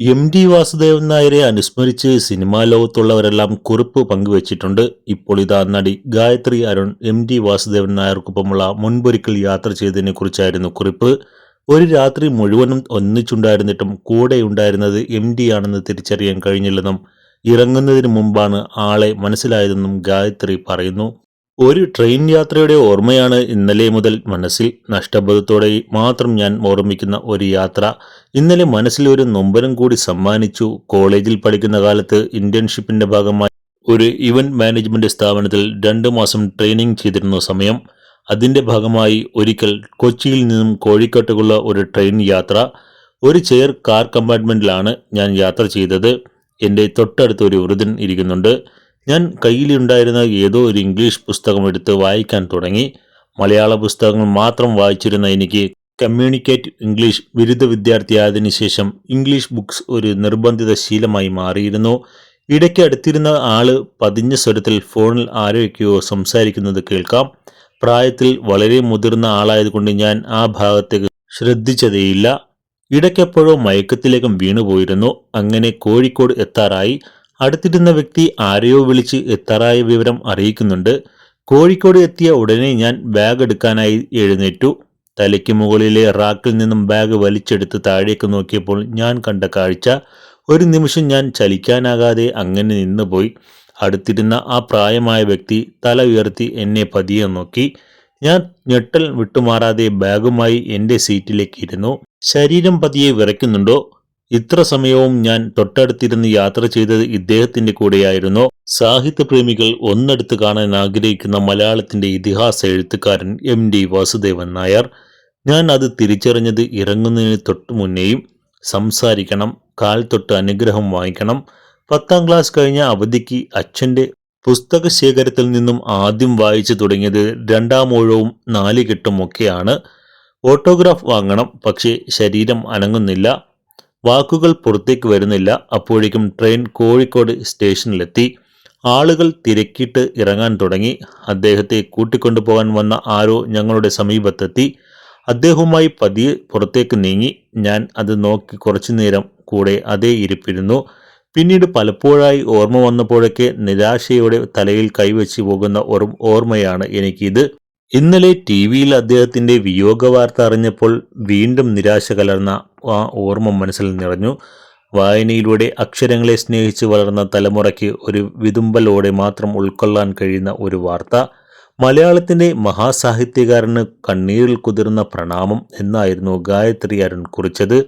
M T Vasudevan നായരെ അനുസ്മരിച്ച് cinema ലോകത്തുള്ളവരെല്ലാം കുറിപ്പ് പങ്കുവച്ചിട്ടുണ്ട്. ഇപ്പോൾ ഇതാ നടി ഗായത്രി അരുൺ എം ടി വാസുദേവൻ നായർക്കൊപ്പമുള്ള മുൻപൊരിക്കൽ യാത്ര ചെയ്തതിനെ കുറിച്ചായിരുന്നു കുറിപ്പ്. ഒരു രാത്രി മുഴുവനും ഒന്നിച്ചുണ്ടായിരുന്നിട്ടും കൂടെ ഉണ്ടായിരുന്നത് എം ഡി ആണെന്ന് തിരിച്ചറിയാൻ കഴിഞ്ഞില്ലെന്നും ഇറങ്ങുന്നതിന് മുമ്പാണ് ആളെ മനസ്സിലായതെന്നും ഗായത്രി പറയുന്നു. ഒരു ട്രെയിൻ യാത്രയുടെ ഓർമ്മയാണ് ഇന്നലെ മുതൽ മനസ്സിൽ. നഷ്ടബോധത്തോടെ മാത്രം ഞാൻ ഓർമ്മിക്കുന്ന ഒരു യാത്ര. ഇന്നലെ മനസ്സിൽ ഒരു നൊമ്പരം കൂടി സമ്മാനിച്ചു. കോളേജിൽ പഠിക്കുന്ന കാലത്ത് ഇന്റേൺഷിപ്പിന്റെ ഭാഗമായി ഒരു ഇവന്റ് മാനേജ്മെന്റ് സ്ഥാപനത്തിൽ രണ്ടു മാസം ട്രെയിനിങ് ചെയ്തിരുന്ന സമയം. അതിന്റെ ഭാഗമായി ഒരിക്കൽ കൊച്ചിയിൽ നിന്നും കോഴിക്കോട്ടേക്കുള്ള ഒരു ട്രെയിൻ യാത്ര. ഒരു ചെയർ കാർ കമ്പാർട്ട്മെന്റിലാണ് ഞാൻ യാത്ര ചെയ്തത്. എന്റെ തൊട്ടടുത്ത് ഒരു വൃദ്ധൻ ഇരിക്കുന്നുണ്ട്. ഞാൻ കയ്യിലുണ്ടായിരുന്ന ഏതോ ഒരു ഇംഗ്ലീഷ് പുസ്തകം എടുത്ത് വായിക്കാൻ തുടങ്ങി. മലയാള പുസ്തകങ്ങൾ മാത്രം വായിച്ചിരുന്ന എനിക്ക് കമ്മ്യൂണിക്കേറ്റ് ഇംഗ്ലീഷ് ബിരുദ വിദ്യാർത്ഥിയായതിനു ശേഷം ഇംഗ്ലീഷ് ബുക്സ് ഒരു നിർബന്ധിത ശീലമായി മാറിയിരുന്നു. ഇടയ്ക്ക് അടുത്തിരുന്ന ആൾ പതിഞ്ഞ സ്വരത്തിൽ ഫോണിൽ ആരോഗ്യമോ സംസാരിക്കുന്നത് കേൾക്കാം. പ്രായത്തിൽ വളരെ മുതിർന്ന ആളായതുകൊണ്ട് ഞാൻ ആ ഭാഗത്തേക്ക് ശ്രദ്ധിച്ചതേയില്ല. ഇടയ്ക്കെപ്പോഴോ മയക്കത്തിലേക്കും വീണുപോയിരുന്നു. അങ്ങനെ കോഴിക്കോട് എത്താറായി. അടുത്തിരുന്ന വ്യക്തി ആരെയോ വിളിച്ച് എത്താറായ വിവരം അറിയിക്കുന്നുണ്ട്. കോഴിക്കോട് എത്തിയ ഉടനെ ഞാൻ ബാഗ് എടുക്കാനായി എഴുന്നേറ്റു. തലയ്ക്ക് മുകളിലെ റാക്കിൽ നിന്നും ബാഗ് വലിച്ചെടുത്ത് താഴേക്ക് നോക്കിയപ്പോൾ ഞാൻ കണ്ട കാഴ്ച ഒരു നിമിഷം ഞാൻ ചലിക്കാനാകാതെ അങ്ങനെ നിന്നുപോയി. അടുത്തിരുന്ന ആ പ്രായമായ വ്യക്തി തല ഉയർത്തി എന്നെ പതിയെ നോക്കി. ഞാൻ ഞെട്ടൽ വിട്ടുമാറാതെ ബാഗുമായി എന്റെ സീറ്റിലേക്ക് ഇരുന്നു. ശരീരം പതിയെ വിറയ്ക്കുന്നുണ്ടോ? ഇത്ര സമയവും ഞാൻ തൊട്ടടുത്തിരുന്ന് യാത്ര ചെയ്തത് ഇദ്ദേഹത്തിന്റെ കൂടെയായിരുന്നു. സാഹിത്യപ്രേമികൾ ഒന്നെടുത്ത് കാണാൻ ആഗ്രഹിക്കുന്ന മലയാളത്തിന്റെ ഇതിഹാസ എഴുത്തുകാരൻ എം ഡി വാസുദേവൻ നായർ. ഞാൻ അത് തിരിച്ചറിഞ്ഞത് ഇറങ്ങുന്നതിന് തൊട്ട് മുന്നേയും. സംസാരിക്കണം കാൽ തൊട്ട് അനുഗ്രഹം വാങ്ങിക്കണം. പത്താം ക്ലാസ് കഴിഞ്ഞ അവധിക്ക് അച്ഛന്റെ പുസ്തക ശേഖരത്തിൽ നിന്നും ആദ്യം വായിച്ചു തുടങ്ങിയത് രണ്ടാം ഓഴവും നാലുകെട്ടും ഒക്കെയാണ് ഓട്ടോഗ്രാഫ് വാങ്ങണം പക്ഷേ ശരീരം അനങ്ങുന്നില്ല. വാക്കുകൾ പുറത്തേക്ക് വരുന്നില്ല. അപ്പോഴേക്കും ട്രെയിൻ കോഴിക്കോട് സ്റ്റേഷനിലെത്തി. ആളുകൾ തിരക്കിയിട്ട് ഇറങ്ങാൻ തുടങ്ങി. അദ്ദേഹത്തെ കൂട്ടിക്കൊണ്ടുപോകാൻ വന്ന ആരോ ഞങ്ങളുടെ സമീപത്തെത്തി. അദ്ദേഹവുമായി പതിയെ പുറത്തേക്ക് നീങ്ങി. ഞാൻ അത് നോക്കി കുറച്ചു നേരം കൂടെ അതേ ഇരിപ്പിരുന്നു. പിന്നീട് പലപ്പോഴായി ഓർമ്മ വന്നപ്പോഴൊക്കെ നിരാശയോടെ തലയിൽ കൈവച്ച് പോകുന്ന ഒരു ഓർമ്മയാണ് എനിക്കിത്. ഇന്നലെ ടി വിയിൽ അദ്ദേഹത്തിന്റെ വിയോഗ വാർത്ത അറിഞ്ഞപ്പോൾ വീണ്ടും നിരാശ കലർന്ന ആ ഓർമ്മ മനസ്സിൽ നിറഞ്ഞു. വായനയിലൂടെ അക്ഷരങ്ങളെ സ്നേഹിച്ച് വളർന്ന തലമുറയ്ക്ക് ഒരു വിതുമ്പലോടെ മാത്രം ഉൾക്കൊള്ളാൻ കഴിയുന്ന ഒരു വാർത്ത. മലയാളത്തിന്റെ മഹാസാഹിത്യകാരന് കണ്ണീരിൽ കുതിർന്ന പ്രണാമം എന്നായിരുന്നു ഗായത്രി അരുൺ കുറിച്ചത്.